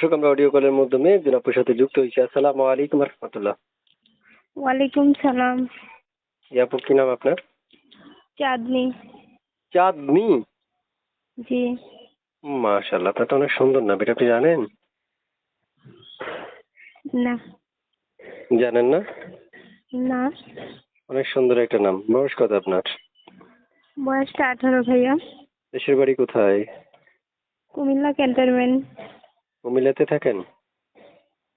দর্শক আমরা অডিও কলের মাধ্যমে একজন সাথে যুক্ত হয়েছি। আসসালামু আলাইকুম রহমতুল্লাহ। ওয়ালাইকুম সালাম। জি আপু কি নাম আপনার? চাঁদনি। চাঁদনি? জি। মাশাল্লাহ আপনার তো অনেক সুন্দর নাম। এটা আপনি জানেন? না। জানেন না? না। অনেক সুন্দর একটা নাম। বয়স কত আপনার? বয়সটা আঠারো ভাইয়া। দেশের বাড়ি কোথায়? কুমিল্লা ক্যান্টনমেন্ট। কুমিল্লাতে থাকেন?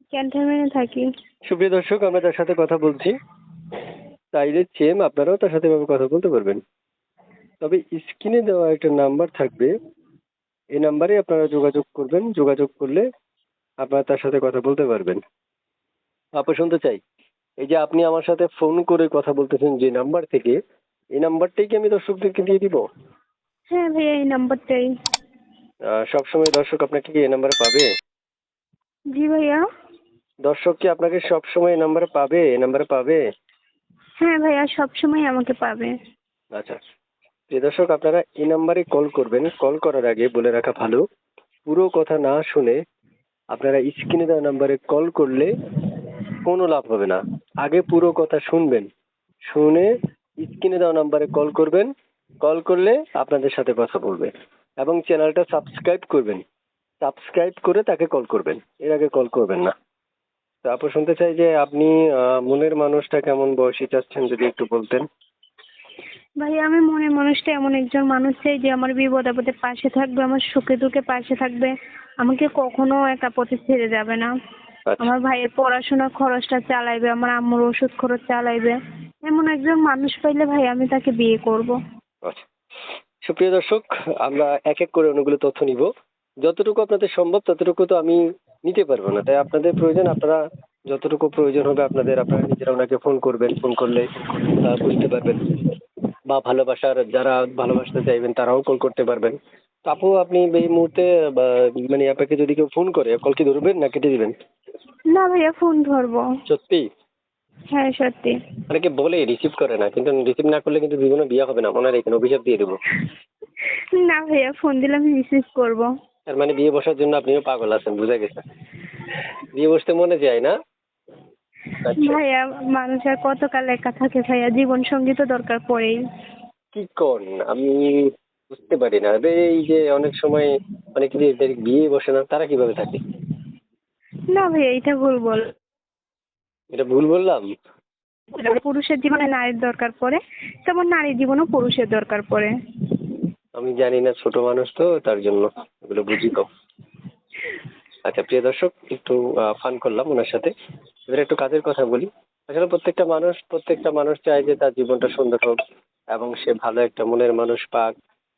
ক্যান্টনমেন্টে থাকি। সুপ্রিয় দর্শক আমরা তার সাথে কথা বলছি। চাইলে চেম আপনারাও তার সাথে এভাবে কথা বলতে পারবেন। তবে স্ক্রিনে দেওয়া একটা নাম্বার থাকবে। এই নাম্বারে আপনারা যোগাযোগ করবেন। যোগাযোগ করলে আপনারা তার সাথে কথা বলতে পারবেন। আপু শুনতে চাই। এই যে আপনি আমার সাথে ফোন করে কথা বলতেছেন যে নাম্বার থেকে এই নাম্বারটাই কি আমি দর্শকদেরকে দিয়ে দিব? হ্যাঁ ভাইয়া এই নাম্বারটাই। সবসময় দর্শক আপনাকে কি এই নাম্বারে পাবে? জি ভাইয়া। দর্শক কি আপনাকে সবসময় এই নাম্বারে পাবে? এই নাম্বারে পাবে? হ্যাঁ ভাইয়া সবসময় আমাকে পাবে। আচ্ছা। প্রিয় দর্শক আপনারা এই নাম্বারে কল করবেন। কল করার আগে বলে রাখা ভালো পুরো কথা না শুনে আপনারা স্ক্রিনে দেওয়া নাম্বারে কল করলে কোনো লাভ হবে না। আগে পুরো কথা শুনবেন। শুনে স্ক্রিনে দেওয়া নাম্বারে কল করবেন। কল করলে আপনাদের সাথে কথা বলবে। এবং চ্যানেলটা সাবস্ক্রাইব করবেন। সাবস্ক্রাইব করে তাকে কল করবেন। এর আগে কল করবেন না। তারপর শুনতে চাই যে আপনি মনের মানুষটা কেমন বয়সী চাচ্ছেন যদি একটু বলতেন? ভাই আমি মনে মানুষটা এমন একজন মানুষ চাই যে আমার বিপদ আপদে পাশে থাকবে আমার সুখে দুঃখে পাশে থাকবে। আমাকে কখনো একা পথে ছেড়ে যাবে না। আচ্ছা। আমার ভাইয়ের পড়াশোনার খরচটা চালাইবে আমার আম্মুর ওষুধ খরচ চালাইবে। এমন একজন মানুষ পাইলে ভাই আমি তাকে বিয়ে করব। আচ্ছা। সুপ্রিয় দর্শক আমরা এক এক করে অনেকগুলো তথ্য নিব। যতটুকু আপনাদের সম্ভব ততটুকু তো আমি নিতে পারব না। তাই আপনাদের প্রয়োজন আপনারা যতটুকু প্রয়োজন হবে আপনাদের আপনারা নিজেরা ওনাকে ফোন করবেন ফোন করলে বুঝতে পারবেন। বা ভালোবাসার যারা ভালোবাসতে চাইবেন তারাও কল করতে পারবেন। আপু আপনি এই মুহূর্তে মানে আপনাকে যদি কেউ ফোন করে কল কি ধরবেন না কেটে দিবেন? না ভাইয়া ফোন ধরবো। সত্যি? হ্যাঁ সত্যি। অনেকে বলে রিসিভ করে না কিন্তু রিসিভ না করলে কিন্তু জীবনে বিয়ে হবে না মনে রাখেন অভিশাপ দিয়ে দেবো। না ভাইয়া ফোন দিলে আমি রিসিভ করব। তার মানে বিয়ে বসার জন্য আপনিও পাগল আছেন বুঝা গেছে। বিয়ে বসতে মনে যায় না? আচ্ছা। ভাইয়া মানুষ আর কতকাল একা থাকে ভাইয়া? জীবন সঙ্গী তো দরকার পড়েই। কি কন? আমি বুঝতে পারি না। এই যে অনেক সময় অনেক বিয়ে বসে না তারা কীভাবে থাকে? না ভাইয়া এটা ভুল বল এটা ভুল বললাম? পুরুষের জীবনে নারীর দরকার পড়ে তেমন নারীর জীবনেও পুরুষের দরকার পড়ে। আমি জানি না ছোট মানুষ তো তার জন্য এগুলো বুঝি কম আচ্ছা প্রিয় দর্শক একটু ফান করলাম ওনার সাথে। এবার একটু কাজের কথা বলি। আসলে প্রত্যেকটা মানুষ প্রত্যেকটা মানুষ চায় যে তার জীবনটা সুন্দর হোক এবং সে ভালো একটা মনের মানুষ পাক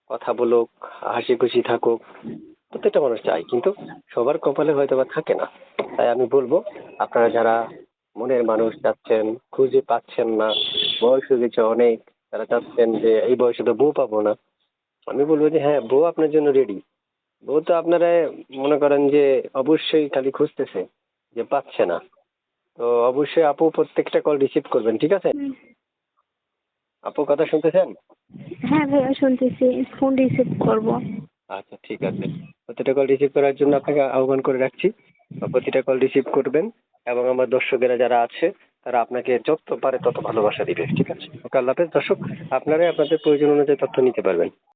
কথা বলুক হাসি খুশি থাকুক প্রত্যেকটা মানুষ চায়। কিন্তু সবার কপালে হয়তো বা থাকে না। তাই আমি বলব আপনারা যারা মনের মানুষ চাচ্ছেন খুঁজে পাচ্ছেন না। বয়স হয়ে গেছে অনেক তারা চাচ্ছেন যে এই বয়সে তো বউ পাবো না। আমি বলব যে হ্যাঁ বউ আপনার জন্য রেডি বউ তো আপনারা মনে করেন যে অবশ্যই খালি খুঁজতেছে যে পাচ্ছে না। তো অবশ্যই আপু প্রত্যেকটা কল রিসিভ করবেন ঠিক আছে? আপু কথা শুনতেছেন? হ্যাঁ ভাইয়া শুনতেছি। ফোন রিসিভ করব। আচ্ছা ঠিক আছে। প্রতিটা কল রিসিভ করার জন্য আপনাকে আহ্বান করে রাখছি। প্রতিটা কল রিসিভ করবেন। এবং আমার দর্শকেরা যারা আছে, তারা আপনাকে যত পারে তত ভালোবাসা দিবে, ঠিক আছে? ওকে, আল্লাহ হাফেজ। দর্শক, আপনারাই আপনাদের প্রয়োজন অনুযায়ী তথ্য নিতে পারবেন।